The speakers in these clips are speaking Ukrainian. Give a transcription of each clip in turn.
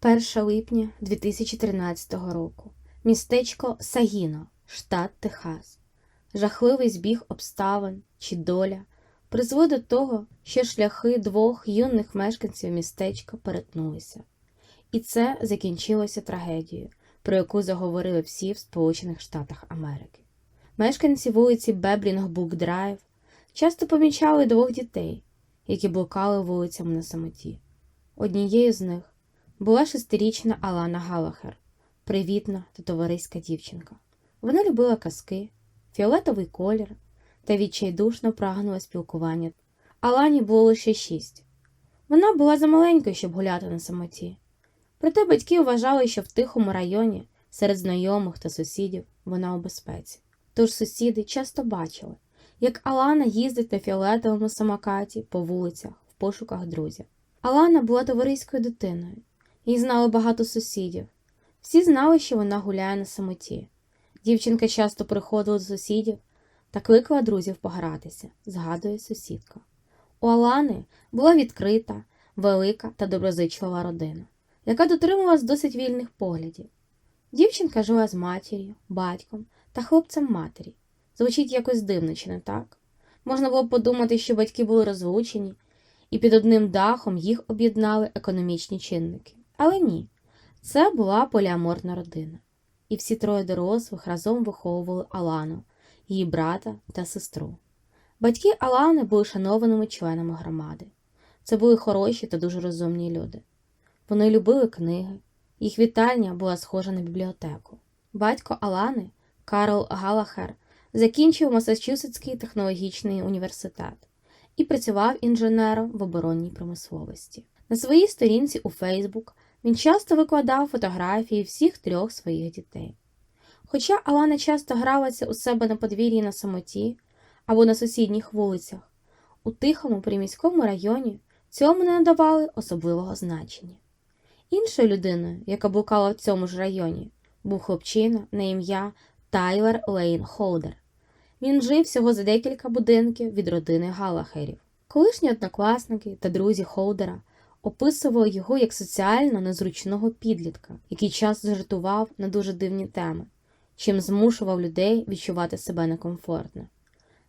1 липня 2013 року. Містечко Сагіно, штат Техас. Жахливий збіг обставин чи доля призвели до того, що шляхи двох юних мешканців містечка перетнулися. І це закінчилося трагедією, про яку заговорили всі в Сполучених Штатах Америки. Мешканці вулиці Беблінг Бук Драйв часто помічали двох дітей, які блукали вулицями на самоті. Однією з них була шестирічна Алана Галахер, привітна та товариська дівчинка. Вона любила казки, фіолетовий колір та відчайдушно прагнула спілкування. Алані було лише шість. Вона була замаленькою, щоб гуляти на самоті. Проте батьки вважали, що в тихому районі, серед знайомих та сусідів, вона у безпеці. Тож сусіди часто бачили, як Алана їздить на фіолетовому самокаті по вулицях в пошуках друзів. Алана була товариською дитиною, її знали багато сусідів. Всі знали, що вона гуляє на самоті. Дівчинка часто приходила до сусідів та кликала друзів погратися, згадує сусідка. У Алани була відкрита, велика та доброзичлива родина, яка дотримувалась досить вільних поглядів. Дівчинка жила з матір'ю, батьком та хлопцем матері. Звучить якось дивно, чи не так? Можна було подумати, що батьки були розлучені, і під одним дахом їх об'єднали економічні чинники. Але ні, це була поліаморна родина. І всі троє дорослих разом виховували Алану, її брата та сестру. Батьки Алани були шанованими членами громади. Це були хороші та дуже розумні люди. Вони любили книги, їх вітальня була схожа на бібліотеку. Батько Алани, Карл Галахер, закінчив Масачусетський технологічний університет і працював інженером в оборонній промисловості. На своїй сторінці у Фейсбук він часто викладав фотографії всіх трьох своїх дітей. Хоча Алана часто гралася у себе на подвір'ї на самоті або на сусідніх вулицях, у тихому приміському районі цьому не надавали особливого значення. Іншою людиною, яка блукала в цьому ж районі, був хлопчина на ім'я Тайлер Лейн Холдер. Він жив всього за декілька будинків від родини Галахерів. Колишні однокласники та друзі Холдера описували його як соціально незручного підлітка, який часто жартував на дуже дивні теми, чим змушував людей відчувати себе некомфортно.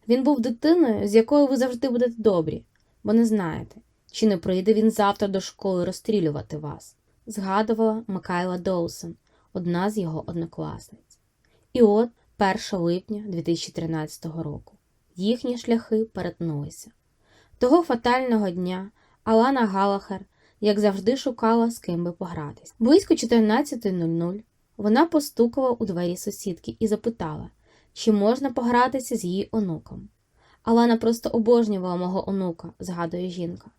Він був дитиною, з якою ви завжди будете добрі, бо не знаєте, чи не прийде він завтра до школи розстрілювати вас, згадувала Макайла Доусон, одна з його однокласниць. І от 1 липня 2013 року їхні шляхи перетнулися. Того фатального дня Алана Галахер, як завжди, шукала, з ким би погратись. Близько 14.00 вона постукала у двері сусідки і запитала, чи можна погратися з її онуком. Алана просто обожнювала мого онука, згадує жінка.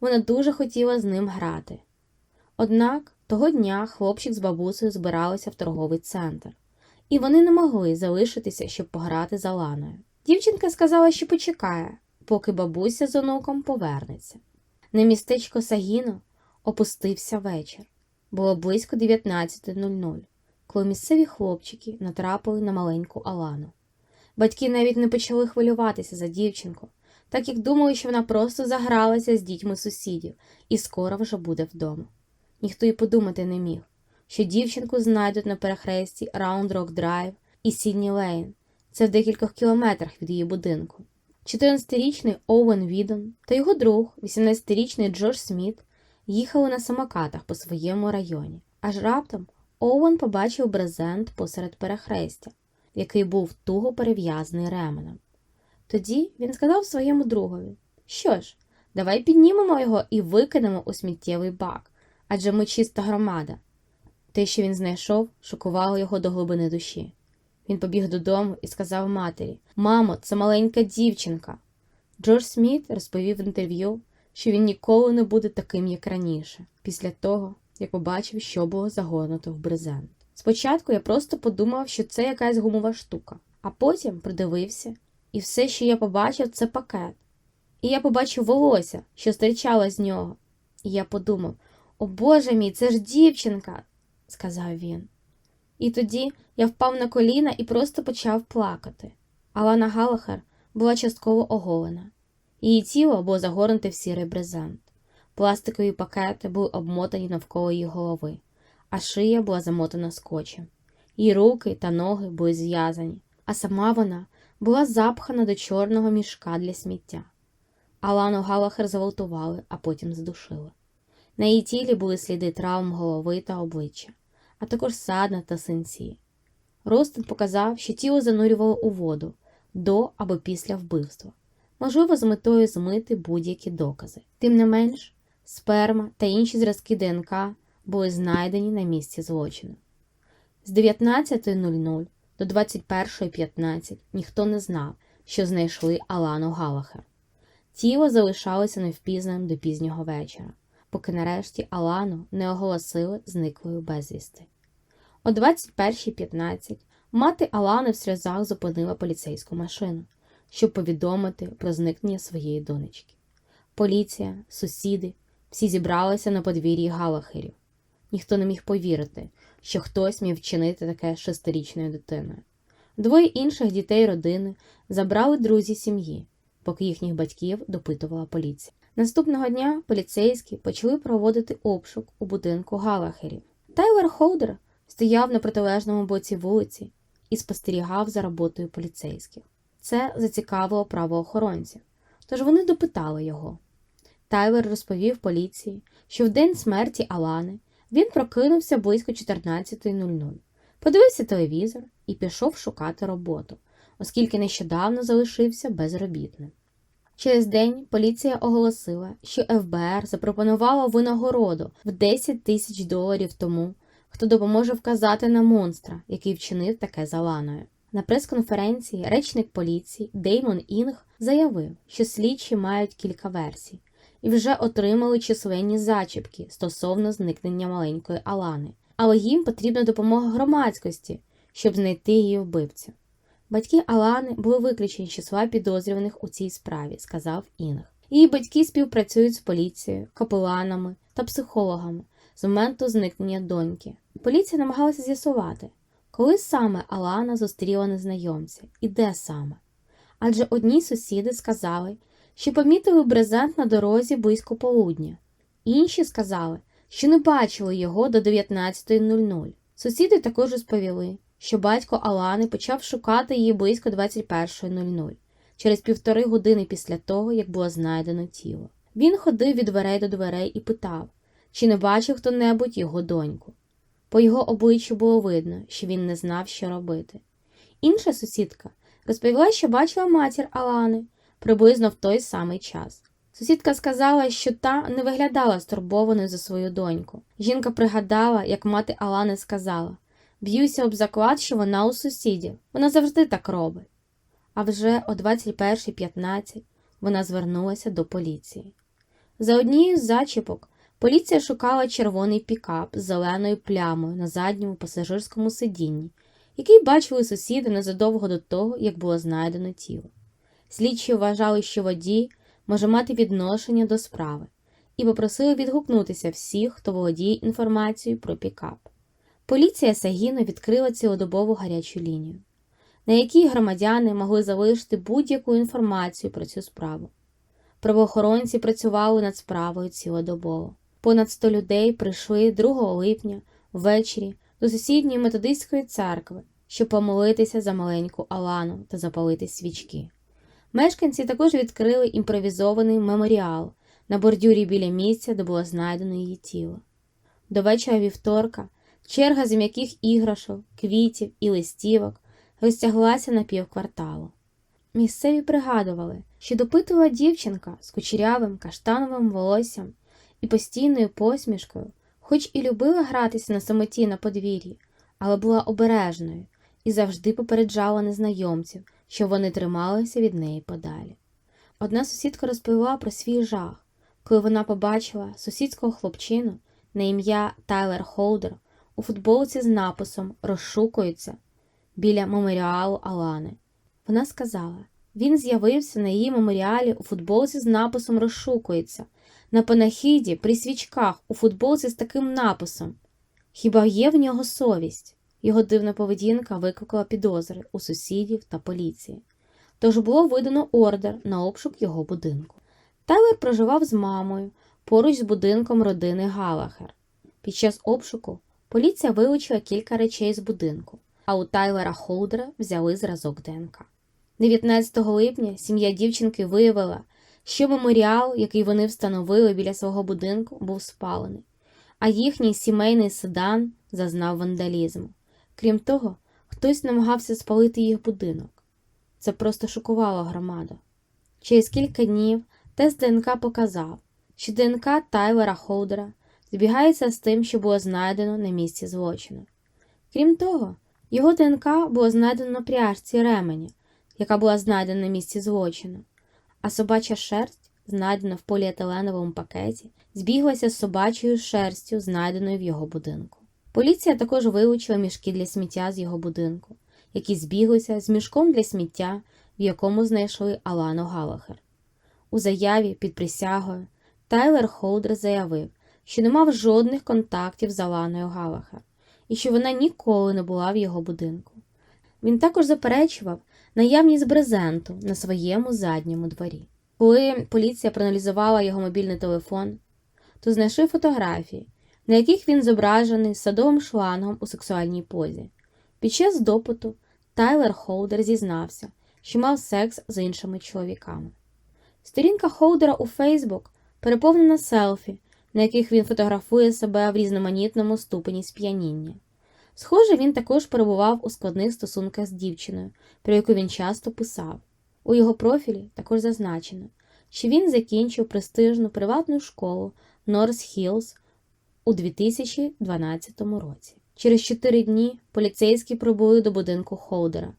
Вона дуже хотіла з ним грати. Однак того дня хлопчик з бабусею збиралися в торговий центр, і вони не могли залишитися, щоб пограти з Аланою. Дівчинка сказала, що почекає, поки бабуся з онуком повернеться. На містечко Сагіно опустився вечір. Було близько 19.00, коли місцеві хлопчики натрапили на маленьку Алану. Батьки навіть не почали хвилюватися за дівчинку, так як думали, що вона просто загралася з дітьми сусідів і скоро вже буде вдома. Ніхто й подумати не міг, що дівчинку знайдуть на перехресті Раунд Рок Драйв і Сідні Лейн. Це в декількох кілометрах від її будинку. 14-річний Оуен Відон та його друг, 18-річний Джордж Сміт, їхали на самокатах по своєму районі. Аж раптом Оуен побачив брезент посеред перехрестя, який був туго перев'язаний ременем. Тоді він сказав своєму другові: Що ж, давай піднімемо його і викинемо у сміттєвий бак, адже ми чиста громада. Те, що він знайшов, шокувало його до глибини душі. Він побіг додому і сказав матері: Мамо, це маленька дівчинка. Джордж Сміт розповів в інтерв'ю, що він ніколи не буде таким, як раніше, після того, як побачив, що було загорнуто в брезент. Спочатку я просто подумав, що це якась гумова штука, а потім придивився, і все, що я побачив, це пакет. І я побачив волосся, що стирчало з нього. І я подумав: О Боже мій, це ж дівчинка, сказав він. І тоді я впав на коліна і просто почав плакати. Алана Галахер була частково оголена. Її тіло було загорнуте в сірий брезент. Пластикові пакети були обмотані навколо її голови, а шия була замотана скотчем. Її руки та ноги були зв'язані, а сама вона була запхана до чорного мішка для сміття. Алану Галахер зґвалтували, а потім задушили. На її тілі були сліди травм голови та обличчя, а також садна та синці. Ростин показав, що тіло занурювало у воду до або після вбивства, можливо, з метою змити будь-які докази. Тим не менш, сперма та інші зразки ДНК були знайдені на місці злочину. З 19.00 до 21.15 ніхто не знав, що знайшли Алану Галахер. Тіло залишалося невпізнаним до пізнього вечора, поки нарешті Алану не оголосили зниклою безвісти. О 21.15 мати Алани в сльозах зупинила поліцейську машину, щоб повідомити про зникнення своєї донечки. Поліція, сусіди, всі зібралися на подвір'ї Галахерів. Ніхто не міг повірити, що хтось міг вчинити таке шестирічною дитиною. Двоє інших дітей родини забрали друзі сім'ї, поки їхніх батьків допитувала поліція. Наступного дня поліцейські почали проводити обшук у будинку Галахерів. Тайлер Холдер стояв на протилежному боці вулиці і спостерігав за роботою поліцейських. Це зацікавило правоохоронців, тож вони допитали його. Тайлер розповів поліції, що в день смерті Алани він прокинувся близько 14.00, подивився телевізор і пішов шукати роботу, оскільки нещодавно залишився безробітним. Через день поліція оголосила, що ФБР запропонувало винагороду в 10 тисяч доларів тому, хто допоможе вказати на монстра, який вчинив таке за Ланою. На прес-конференції речник поліції Деймон Інг заявив, що слідчі мають кілька версій і вже отримали численні зачіпки стосовно зникнення маленької Алани, але їм потрібна допомога громадськості, щоб знайти її вбивцю. Батьки Алани були виключені з числа підозрюваних у цій справі, сказав Інг. Її батьки співпрацюють з поліцією, капеланами та психологами з моменту зникнення доньки. Поліція намагалася з'ясувати, коли саме Алана зустріла незнайомця і де саме. Адже одні сусіди сказали, що помітили брезент на дорозі близько полудня, інші сказали, що не бачили його до 19.00. Сусіди також розповіли, що батько Алани почав шукати її близько 21.00, через півтори години після того, як було знайдено тіло. Він ходив від дверей до дверей і питав, чи не бачив хто небудь його доньку. По його обличчю було видно, що він не знав, що робити. Інша сусідка розповіла, що бачила матір Алани приблизно в той самий час. Сусідка сказала, що та не виглядала стурбованою за свою доньку. Жінка пригадала, як мати Алани сказала б'юся об заклад, що вона у сусідів. Вона завжди так робить. А вже о 21.15 вона звернулася до поліції. За однією з зачіпок поліція шукала червоний пікап з зеленою плямою на задньому пасажирському сидінні, який бачили сусіди незадовго до того, як було знайдено тіло. Слідчі вважали, що водій може мати відношення до справи, і попросили відгукнутися всіх, хто володіє інформацією про пікап. Поліція Сагіно відкрила цілодобову гарячу лінію, на якій громадяни могли залишити будь-яку інформацію про цю справу. Правоохоронці працювали над справою цілодобово. Понад 100 людей прийшли 2 липня ввечері до сусідньої методистської церкви, щоб помолитися за маленьку Алану та запалити свічки. Мешканці також відкрили імпровізований меморіал на бордюрі біля місця, де було знайдено її тіло. До вечора вівторка черга з м'яких іграшок, квітів і листівок розтяглася на півкварталу. Місцеві пригадували, що допитувала дівчинка з кучерявим каштановим волоссям і постійною посмішкою, хоч і любила гратися на самоті на подвір'ї, але була обережною і завжди попереджала незнайомців, що вони трималися від неї подалі. Одна сусідка розповіла про свій жах, коли вона побачила сусідського хлопчину на ім'я Тайлер Холдер у футболці з написом Розшукується біля меморіалу Алани. Вона сказала він з'явився на її меморіалі у футболці з написом Розшукується, на панахіді при свічках у футболці з таким написом. Хіба є в нього совість? Його дивна поведінка викликала підозри у сусідів та поліції. Тож було видано ордер на обшук його будинку. Тайлер проживав з мамою, поруч з будинком родини Галахер. Під час обшуку поліція вилучила кілька речей з будинку, а у Тайлера Холдера взяли зразок ДНК. 19 липня сім'я дівчинки виявила, що меморіал, який вони встановили біля свого будинку, був спалений, а їхній сімейний седан зазнав вандалізму. Крім того, хтось намагався спалити їх будинок. Це просто шокувало громаду. Через кілька днів тест ДНК показав, що ДНК Тайлера Холдера збігається з тим, що було знайдено на місці злочину. Крім того, його ДНК було знайдено на пряжці ремені, яка була знайдена на місці злочину, а собача шерсть, знайдена в поліетиленовому пакеті, збіглася з собачою шерстю, знайденою в його будинку. Поліція також вилучила мішки для сміття з його будинку, які збіглися з мішком для сміття, в якому знайшли Алану Галахер. У заяві під присягою Тайлер Холдер заявив, що не мав жодних контактів з Аланою Галахер і що вона ніколи не була в його будинку. Він також заперечував наявність брезенту на своєму задньому дворі. Коли поліція проаналізувала його мобільний телефон, то знайшли фотографії, на яких він зображений садовим шлангом у сексуальній позі. Під час допиту Тайлер Холдер зізнався, що мав секс з іншими чоловіками. Сторінка Холдера у Фейсбук переповнена селфі, на яких він фотографує себе в різноманітному ступені сп'яніння. Схоже, він також перебував у складних стосунках з дівчиною, про яку він часто писав. У його профілі також зазначено, що він закінчив престижну приватну школу Норс Хіллз у 2012 році. Через чотири дні поліцейські прибули до будинку Холдера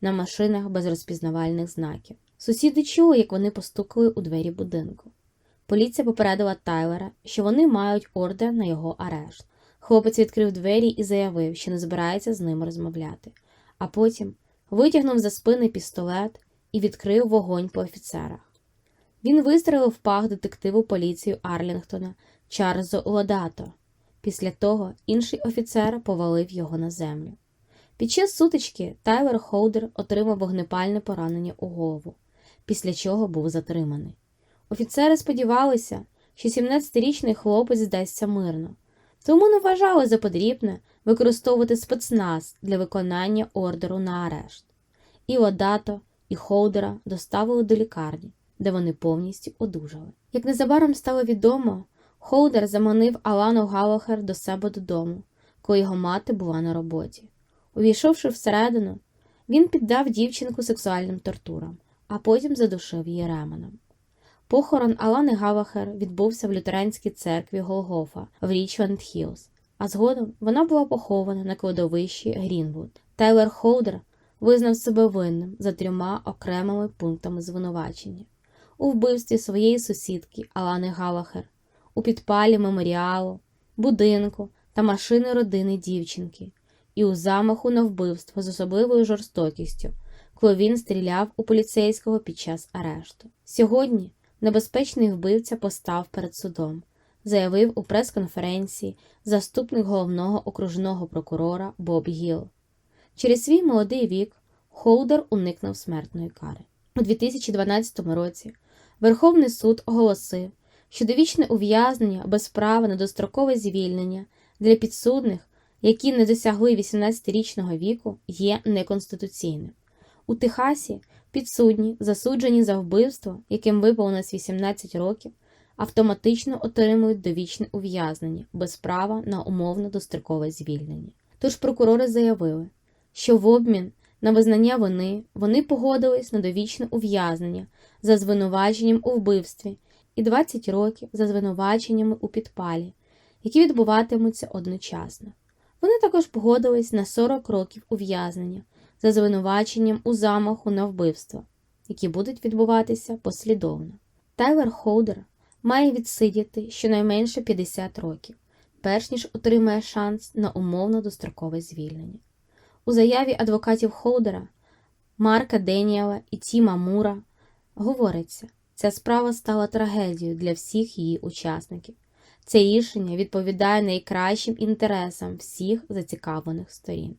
на машинах без розпізнавальних знаків. Сусіди чули, як вони постукали у двері будинку. Поліція попередила Тайлера, що вони мають ордер на його арешт. Хлопець відкрив двері і заявив, що не збирається з ними розмовляти, а потім витягнув за спини пістолет і відкрив вогонь по офіцерах. Він вистрелив пах детективу поліції Арлінгтона Чарльзу Лодато. Після того інший офіцер повалив його на землю. Під час сутички Тайлер Холдер отримав вогнепальне поранення у голову, після чого був затриманий. Офіцери сподівалися, що 17-річний хлопець здасться мирно, тому не вважали за потрібне використовувати спецназ для виконання ордеру на арешт. І Лодато, і Холдера доставили до лікарні, де вони повністю одужали. Як незабаром стало відомо, Холдер заманив Алану Галахер до себе додому, коли його мати була на роботі. Увійшовши всередину, він піддав дівчинку сексуальним тортурам, а потім задушив її ременем. Похорон Алани Галахер відбувся в лютеранській церкві Голгофа в Річленд Хілз, а згодом вона була похована на кладовищі Грінвуд. Тайлер Холдер визнав себе винним за трьома окремими пунктами звинувачення у вбивстві своєї сусідки Алани Галахер, у підпалі меморіалу, будинку та машини родини дівчинки, і у замаху на вбивство з особливою жорстокістю, коли він стріляв у поліцейського під час арешту. Сьогодні небезпечний вбивця постав перед судом, заявив у прес-конференції заступник головного окружного прокурора Боб Гіл. Через свій молодий вік Холдер уникнув смертної кари. У 2012 році Верховний суд оголосив, що довічне ув'язнення без права на дострокове звільнення для підсудних, які не досягли 18-річного віку, є неконституційним. У Техасі підсудні, засуджені за вбивство, яким виповнилось 18 років, автоматично отримують довічне ув'язнення без права на умовно дострокове звільнення. Тож прокурори заявили, що в обмін на визнання вини вони погодились на довічне ув'язнення за звинуваченням у вбивстві і 20 років за звинуваченнями у підпалі, які відбуватимуться одночасно. Вони також погодились на 40 років ув'язнення за звинуваченням у замаху на вбивство, які будуть відбуватися послідовно. Тайлер Холдер має відсидіти щонайменше 50 років, перш ніж отримає шанс на умовно дострокове звільнення. У заяві адвокатів Холдера, Марка Деніела і Тіма Мура говориться, ця справа стала трагедією для всіх її учасників. Це рішення відповідає найкращим інтересам всіх зацікавлених сторін.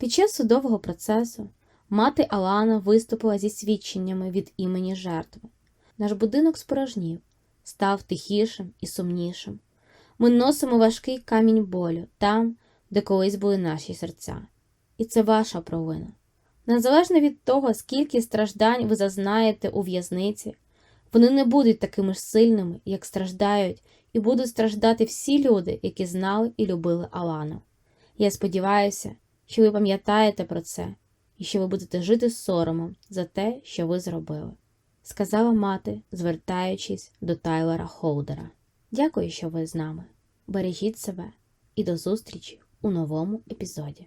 Під час судового процесу мати Алана виступила зі свідченнями від імені жертви. Наш будинок спорожнів, став тихішим і сумнішим. Ми носимо важкий камінь болю там, де колись були наші серця. І це ваша провина. Незалежно від того, скільки страждань ви зазнаєте у в'язниці, вони не будуть такими ж сильними, як страждають, і будуть страждати всі люди, які знали і любили Алану. Я сподіваюся, що ви пам'ятаєте про це і що ви будете жити з соромом за те, що ви зробили, сказала мати, звертаючись до Тайлера Холдера. Дякую, що ви з нами. Бережіть себе і до зустрічі у новому епізоді.